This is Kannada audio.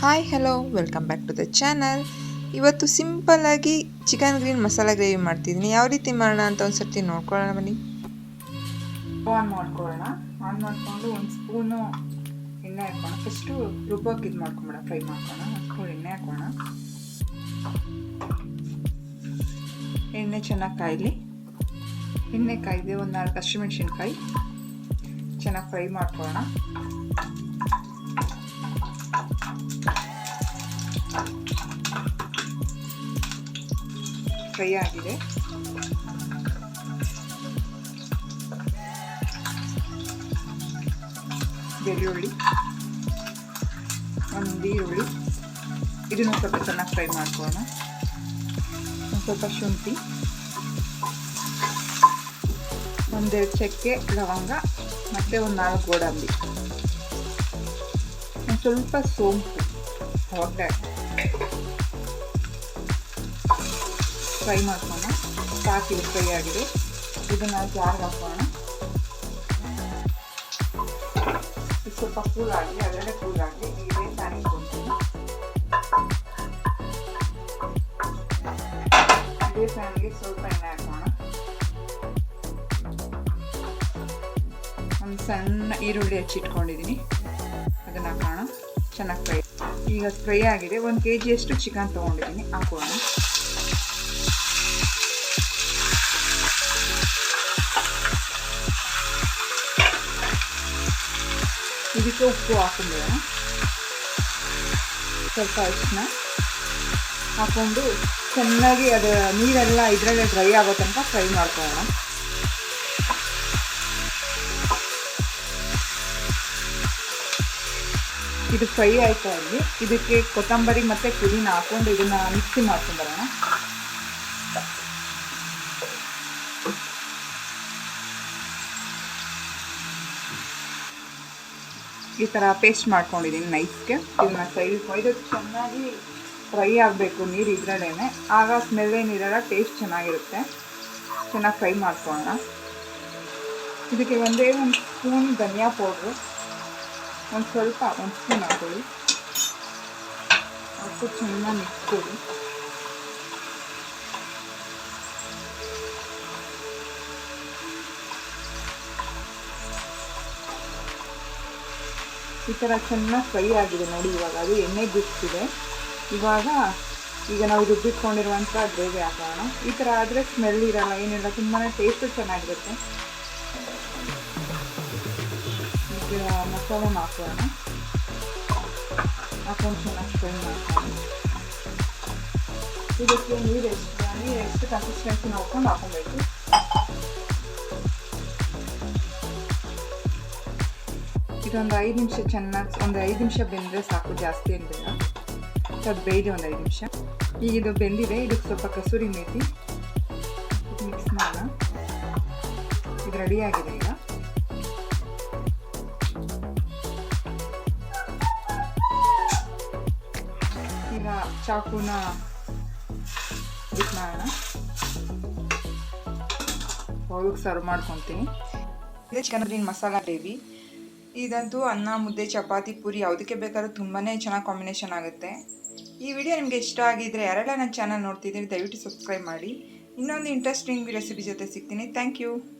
Hi hello welcome back to the channel ಇವತ್ತು ಸಿಂಪಲ್ಲಾಗಿ ಚಿಕನ್ ಗ್ರೀನ್ ಮಸಾಲ ಗ್ರೇವಿ ಮಾಡ್ತಿದ್ದೀನಿ. ಯಾವ ರೀತಿ ಮಾಡೋಣ ಅಂತ ಒಂದು ಸರ್ತಿ ನೋಡ್ಕೊಳ್ಳೋಣ ಬನ್ನಿ. ಆನ್ ಮಾಡ್ಕೊಳ್ಳೋಣ. ಆನ್ ಮಾಡಿಕೊಂಡು ಒಂದು ಸ್ಪೂನು ಎಣ್ಣೆ ಹಾಕೋಣ. ಫಸ್ಟು ರುಬ್ಬೋಕೆ ಇದು ಮಾಡ್ಕೊಂಬೇಡ ಫ್ರೈ ಮಾಡ್ಕೋಣ ಒಂದು ಸ್ಪೂನ್ ಎಣ್ಣೆ ಹಾಕೋಣ. ಎಣ್ಣೆ ಚೆನ್ನಾಗಿ ಕಾಯಲಿ. ಎಣ್ಣೆ ಕಾಯ್ದೆ ಒಂದು ನಾಲ್ಕು ಹಸಿಮೆಣ್ಸಿನ್ಕಾಯಿ. ಚೆನ್ನಾಗಿ ಫ್ರೈ ಮಾಡ್ಕೊಳ್ಳೋಣ. ಫ್ರೈ ಆಗಿದೆ ಬೆಳ್ಳುಳ್ಳಿ, ಒಂದು ಈರುಳ್ಳಿ. ಇದನ್ನು ಸ್ವಲ್ಪ ಚೆನ್ನಾಗಿ ಫ್ರೈ ಮಾಡ್ಕೊಳ್ಳೋಣ. ಒಂದು ಸ್ವಲ್ಪ ಶುಂಠಿ. ಒಂದೆರಡು ಚಕ್ಕೆ ಲವಂಗ, ಮತ್ತು ಒಂದು ನಾಲ್ಕು ಗೋಡಂಬಿ. ಒಂದು ಸ್ವಲ್ಪ ಸೋಂಪು. ಹೊರಗಡೆ ಫ್ರೈ ಮಾಡ್ಕೋಣ ಇದು ಫ್ರೈ ಆಗಿದೆ. ಇದನ್ನು ಜಾರ್ಗೆ ಹಾಕೋಣ. ಇದು ಸ್ವಲ್ಪ ಕೂಲ್ ಆಗಲಿ ಅದರಲ್ಲೇ ಕೂಲ್ ಆಗಲಿ ಇದೇ ಪ್ಯಾನ್ ಕೊಡ್ತೀನಿ ಪ್ಯಾನ್ಗೆ ಸ್ವಲ್ಪ ಎಣ್ಣೆ ಹಾಕೋಣ. ಒಂದು ಸಣ್ಣ ಈರುಳ್ಳಿ ಹಚ್ಚಿಟ್ಕೊಂಡಿದ್ದೀನಿ. ಅದನ್ನು ಹಾಕೋಣ. ಚೆನ್ನಾಗಿ ಫ್ರೈ ಈಗ ಫ್ರೈ ಆಗಿದೆ. ಒಂದು ಕೆ ಜಿಯಷ್ಟು ಚಿಕನ್ ತೊಗೊಂಡಿದ್ದೀನಿ. ಹಾಕೋಣ. ಇದಕ್ಕೆ ಉಪ್ಪು ಹಾಕೊಂಬೇಡ ಸ್ವಲ್ಪ ಅರಿಶಿನ ಹಾಕ್ಕೊಂಡು ಚೆನ್ನಾಗಿ ಅದು ನೀರೆಲ್ಲ ಇದರಲ್ಲೇ ಡ್ರೈ ಆಗೋ ತನಕ ಫ್ರೈ ಮಾಡ್ಕೊಳ್ಳೋಣ. ಇದು ಫ್ರೈ ಆಯ್ತಾ ಅಲ್ಲಿ. ಇದಕ್ಕೆ ಕೊತ್ತಂಬರಿ ಮತ್ತು ಪುದೀನ ಹಾಕೊಂಡು ಇದನ್ನು ಮಿಕ್ಸಿ ಮಾಡ್ಕೊಂಬರೋಣ ಈ ಥರ ಪೇಸ್ಟ್ ಮಾಡ್ಕೊಂಡಿದ್ದೀನಿ ನೈಸ್ಗೆ ಇದನ್ನ ಸೈಡ್ ಇದು ಚೆನ್ನಾಗಿ ಫ್ರೈ ಆಗಬೇಕು ನೀರು ಇದ್ರಲ್ಲೇ ಆಗ ಸ್ಮೆಲ್ ಏನಿರಲ್ಲ ಟೇಸ್ಟ್ ಚೆನ್ನಾಗಿರುತ್ತೆ. ಚೆನ್ನಾಗಿ ಫ್ರೈ ಮಾಡ್ಕೊಳ್ಳೋಣ. ಇದಕ್ಕೆ ಒಂದೇ ಒಂದು ಸ್ಪೂನ್ ಧನಿಯಾ ಪೌಡ್ರು ಒಂದು ಸ್ವಲ್ಪ, ಒಂದು ಸ್ಪೂನ್ ಹಾಕೊಳ್ಳಿ ಹಾಕು ಚೆನ್ನಾಗಿ ಮಿಕ್ಸ್ ಕೊಡಿ ಈ ಥರ ಚೆನ್ನಾಗಿ ಫ್ರೈ ಆಗಿದೆ ನೋಡಿ ಇವಾಗ. ಅದು ಎಣ್ಣೆ ಬಿಡ್ತಿದೆ ಇವಾಗ ಈಗ ನಾವು ರುಬ್ಬಿಟ್ಕೊಂಡಿರುವಂಥ ಗ್ರೇವಿ ಹಾಕೋಣ. ಈ ಥರ ಆದರೆ ಸ್ಮೆಲ್ ಇರೋಲ್ಲ, ಏನಿಲ್ಲ ತುಂಬಾ ಟೇಸ್ಟು ಚೆನ್ನಾಗಿರುತ್ತೆ. ಈಗ ಮಸಾಲನ ಹಾಕೋಣ. ಹಾಕೊಂಡು ಚೆನ್ನಾಗಿ ಫ್ರೈ ಮಾಡ್ಕೊಳ್ಳೋಣ. ಇದಕ್ಕೆ ನೀರು ಎಷ್ಟು ಎಷ್ಟು ಕನ್ಸಿಸ್ಟೆನ್ಸಿ ನೋಡ್ಕೊಂಡು ಹಾಕೊಬೇಕು ಇದೊಂದು ಐದು ನಿಮಿಷ ಚೆನ್ನಾಗಿ ಒಂದು ಐದು ನಿಮಿಷ ಬೆಂದರೆ ಸಾಕು, ಜಾಸ್ತಿ ಏನು ಬೇಡ. ಅದು ಬೇಯಿದೆ ಒಂದು ಐದು ನಿಮಿಷ. ಈಗ ಇದು ಬೆಂದಿದೆ, ಇದಕ್ಕೆ ಸ್ವಲ್ಪ ಕಸೂರಿ ಮೇತಿ. ಮಿಕ್ಸ್ ಮಾಡೋಣ. ಇದು ರೆಡಿ ಆಗಿದೆ ಈಗ. ಈಗ ಚಾಕುನ ಇದು ಮಾಡೋಣ. ಹೋಗಕ್ಕೆ ಸರ್ವ್ ಮಾಡ್ಕೊತೀನಿ. Chicken green masala gravy. ಇದಂತೂ ಅನ್ನ, ಮುದ್ದೆ, ಚಪಾತಿ, ಪೂರಿ ಯಾವುದಕ್ಕೆ ಬೇಕಾದ್ರೂ ತುಂಬಾ ಚೆನ್ನಾಗಿ ಕಾಂಬಿನೇಷನ್ ಆಗುತ್ತೆ. ಈ ವಿಡಿಯೋ ನಿಮಗೆ ಇಷ್ಟ ಆಗಿದ್ರೆ ಯಾರೆಲ್ಲ ನನ್ನ ಚಾನಲ್ ನೋಡ್ತಿದ್ದೀರಿ ದಯವಿಟ್ಟು ಸಬ್ಸ್ಕ್ರೈಬ್ ಮಾಡಿ. ಇನ್ನೊಂದು ಇಂಟ್ರೆಸ್ಟಿಂಗ್ ರೆಸಿಪಿ ಜೊತೆ ಸಿಗ್ತೀನಿ. Thank you